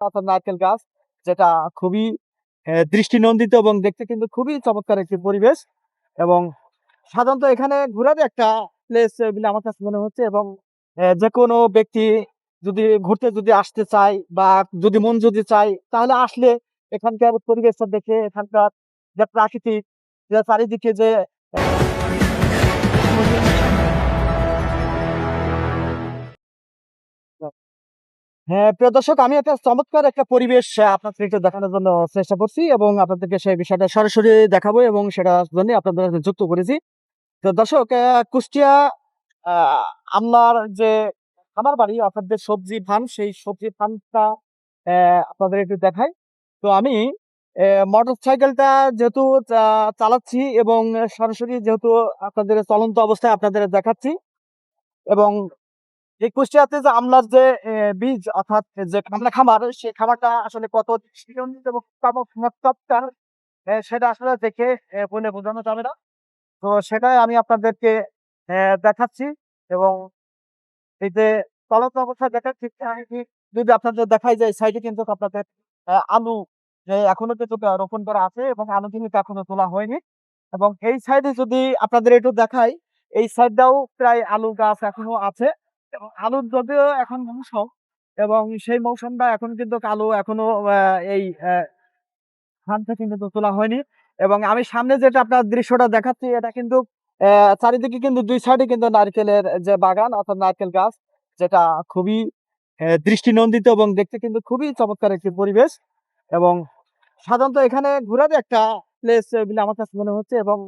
অর্থাৎ নারকেল গাছ, যেটা খুবই দৃষ্টিনন্দিত এবং দেখতে কিন্তু খুবই চমৎকার একটি পরিবেশ এবং সাধারণত এখানে ঘোরার একটা প্লেস বলে আমার কাছে মনে হচ্ছে এবং যে কোনো ব্যক্তি যদি ঘুরতে যদি আসতে চায় বা যদি মন যদি চায়, তাহলে আসলে এখানকার পরিবেশটা দেখে এখানকার যে প্রাকৃতিক, যে চারিদিকে যে হ্যাঁ প্রিয় দর্শক আমি একটা চমৎকার একটা পরিবেশ আপনাদের একটু দেখানোর জন্য চেষ্টা করছি এবং আপনাদেরকে সেই বিষয়টা সরাসরি দেখাবো এবং সেটা জন্য আপনাদের যুক্ত করেছি। তো দর্শক কুষ্টিয়া আহ, আমলার যে খামার বাড়ি আপনাদের সবজি ফার্ম সেই সবজি ফার্মটা আপনাদের একটু দেখাই। তো আমি মোটর সাইকেলটা যেহেতু চালাচ্ছি এবং সরাসরি যেহেতু আপনাদের চলন্ত অবস্থায় আপনাদের দেখাচ্ছি এবং এই কুষ্টিয়াতে যে আমলার যে বীজ অর্থাৎ যে আমলা খামার, সেই খামারটা আসলে কত সেটা আসলে দেখে বলে বোঝানো যাবে না। তো সেটাই আমি আপনাদেরকে দেখাচ্ছি এবং এই যে চলন্ত অবস্থায় দেখাচ্ছি যদি আপনাদের দেখাই যায় সাইডে কিন্তু আপনাদের আলু এখনও কিন্তু রোপণ করা আছে এবং আলু কিন্তু এখনও তোলা হয়নি এবং এই সাইডে যদি আপনাদের একটু দেখাই, এই সাইডটাও প্রায় আলু গাছ এখনও আছে। এবং আলুর যদিও এখন মৌসুম এবং সেই মৌসুমটা এখন কিন্তু আলু এখনও এই ধান থেকে কিন্তু তোলা হয়নি এবং আমি সামনে যেটা আপনার দৃশ্যটা দেখাচ্ছি, এটা কিন্তু চারিদিকে কিন্তু দুই সাইডে কিন্তু নারকেলের যে বাগান অর্থাৎ নারকেল গাছ, যেটা খুবই দৃষ্টিনন্দিত এবং দেখতে কিন্তু খুবই চমৎকার একটি পরিবেশ এবং সাধারণত এখানে ঘোরার একটা প্লেস বলে আমার কাছে মনে হচ্ছে এবং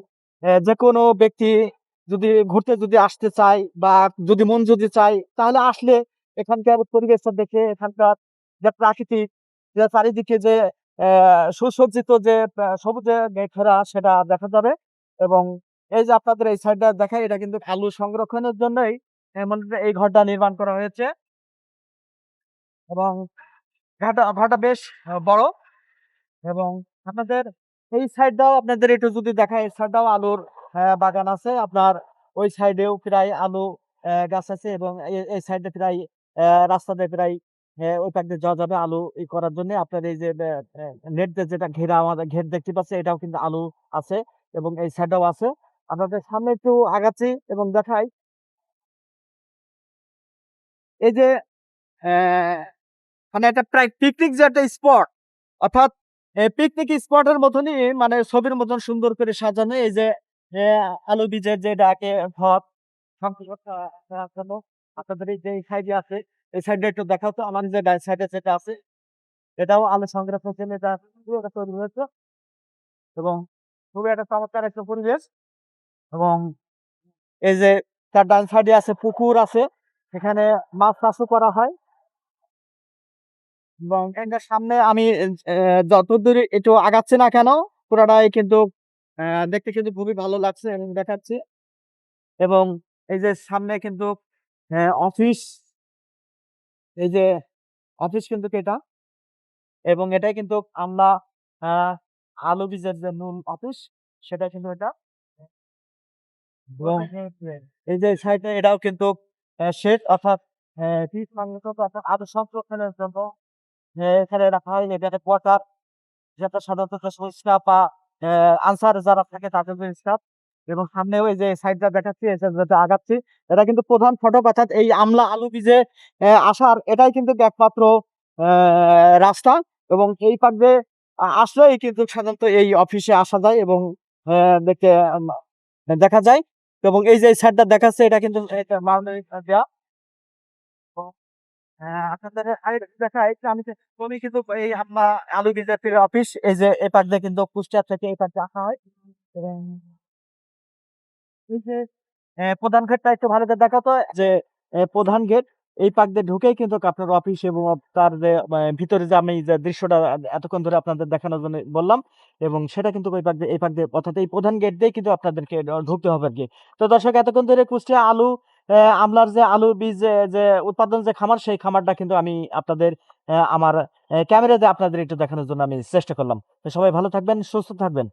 যে কোনো ব্যক্তি যদি ঘুরতে যদি আসতে চাই বা যদি মন যদি চাই, তাহলে আসলে এখানকার পরিবেশটা দেখে এখানকার যে প্রাকৃতিক, যে চারিদিকে যে সুসজ্জিত যে সবুজে ঘেরা সেটা দেখা যাবে। এবং এই যে আপনাদের এই সাইডটা দেখায় এটা কিন্তু আলু সংরক্ষণের জন্যই এই ঘরটা নির্মাণ করা হয়েছে। এবং ঘাটা ঘরটা বেশ বড়। এবং আপনাদের এই সাইডটাও আপনাদের একটু যদি দেখায় এই সাইডটাও আলুর বাগান আছে। আপনার ওই সাইডেও প্রায় আলু গাছ আছে এবং এই- সাইডে প্রায় রাস্তাতে প্রায় ওই পাক দিয়ে যাওয়া যাবে আলু ই করার জন্য। আপনার এই যে নেট দিয়ে যেটা ঘেরা আমাদের ঘের দেখতে পাচ্ছে এটাও কিন্তু আলু আছে এবং এই সাইডটাও আছে। আপনাদের সামনে একটু আগাচ্ছি এবং দেখাই। এই যে মানে এটা প্রায় পিকনিক যে একটা স্পট অর্থাৎ পিকনিক স্পটের মতনই মানে ছবির মতন সুন্দর করে সাজানো। এই যে আলু বীজের যে ডাকে সংরক্ষণ আপনাদের এই যে সাইডে আছে, এই সাইডে একটু দেখাও তো, আমার যে সাইডে যেটা আছে, এটাও আলু জন্য এটা খুবই তৈরি হয়েছে। এবং খুবই একটা চমৎকার একটা পরিবেশ। এবং এই যে তার ডান সাইডে আছে পুকুর আছে, এখানে মাছ চাষও করা হয়। এবং সামনে আমি যতদূর একটু আগাচ্ছি না কেন, পুরাটাই কিন্তু দেখতে কিন্তু খুবই ভালো লাগছে এবং দেখাচ্ছি। এবং এই যে সামনে কিন্তু অফিস। এই যে অফিস কিন্তু এটা। এবং এটাই কিন্তু আমরা আলু বীজের যে মূল অফিস, সেটা কিন্তু এটা। এই যে সাইডে এটাও কিন্তু শেড অর্থাৎ অর্থাৎ আলু সংরক্ষণের জন্য এখানে রাখা হয়। এটাতে কোয়ার্টার যেটা সাধারণত স্টাফ বা আনসার যারা থাকে তাদের স্টাফ এবং সামনেও এই যে সাইডটা দেখাচ্ছি আগাচ্ছি, এটা কিন্তু প্রধান ফটক, অর্থাৎ এই আমলা আলু বীজে আসার, এটাই কিন্তু একমাত্র রাস্তা। এবং এই পাক আসলেই কিন্তু সাধারণত এই অফিসে আসা যায় এবং দেখতে দেখা যায়। এবং এই যে সাইডটা দেখাচ্ছে, এটা কিন্তু, এটা প্রধান গেটটা একটু ভালো দেখাতো, যে প্রধান গেট এই পাক দিয়ে ঢুকেই কিন্তু আপনার অফিস এবং তার যে ভিতরে যে আমি যে দৃশ্যটা এতক্ষণ ধরে আপনাদের দেখানোর জন্য বললাম, এবং সেটা কিন্তু ওই পাক দিয়ে, এই পাক দিয়ে, অর্থাৎ এই প্রধান গেট দিয়ে কিন্তু আপনাদেরকে ঢুকতে হবে আর কি তো দর্শক, এতক্ষণ ধরে কুষ্টিয়া আলু আমলার যে আলু বীজ যে- উৎপাদন যে খামার, সেই খামারটা কিন্তু আমি আপনাদের আমার ক্যামেরাতে আপনাদের একটু দেখানোর জন্য আমি চেষ্টা করলাম। সবাই ভালো থাকবেন, সুস্থ থাকবেন।